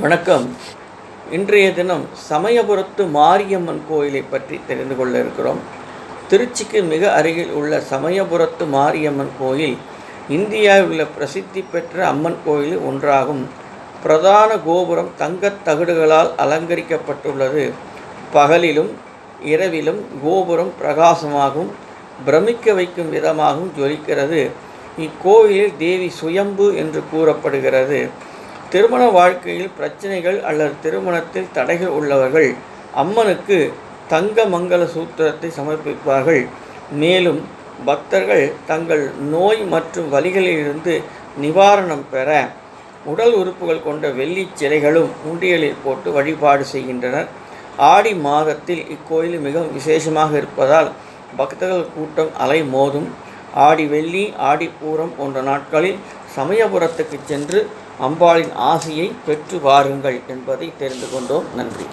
வணக்கம். இன்றைய தினம் சமயபுரத்து மாரியம்மன் கோயிலை பற்றி தெரிந்து கொள்ள இருக்கிறோம். திருச்சிக்கு மிக அருகில் உள்ள சமயபுரத்து மாரியம்மன் கோயில் இந்தியாவில் உள்ள பிரசித்தி பெற்ற அம்மன் கோயில் ஒன்றாகும். பிரதான கோபுரம் தங்கத் தகடுகளால் அலங்கரிக்கப்பட்டுள்ளது. பகலிலும் இரவிலும் கோபுரம் பிரகாசமாகவும் பிரமிக்க வைக்கும் விதமாகவும் ஜொலிக்கிறது. இக்கோயிலில் தேவி சுயம்பு என்று கூறப்படுகிறது. திருமண வாழ்க்கையில் பிரச்சனைகள் அல்லது திருமணத்தில் தடைகள் உள்ளவர்கள் அம்மனுக்கு தங்க மங்கள சூத்திரத்தை சமர்ப்பிப்பார்கள். மேலும் பக்தர்கள் தங்கள் நோய் மற்றும் வலிகளிலிருந்து நிவாரணம் பெற உடல் உறுப்புகள் கொண்ட வெள்ளி சிலைகளும் உண்டியலில் போட்டு வழிபாடு செய்கின்றனர். ஆடி மாதத்தில் இக்கோயில் மிகவும் விசேஷமாக இருப்பதால் பக்தர்கள் கூட்டம் அலை மோதும். ஆடி வெள்ளி ஆடி பூரம் போன்ற நாட்களில் சமயபுரத்துக்கு சென்று அம்பாளின் ஆசையை பெற்று வாருங்கள் என்பதை தெரிந்து கொண்டோம். நன்றி.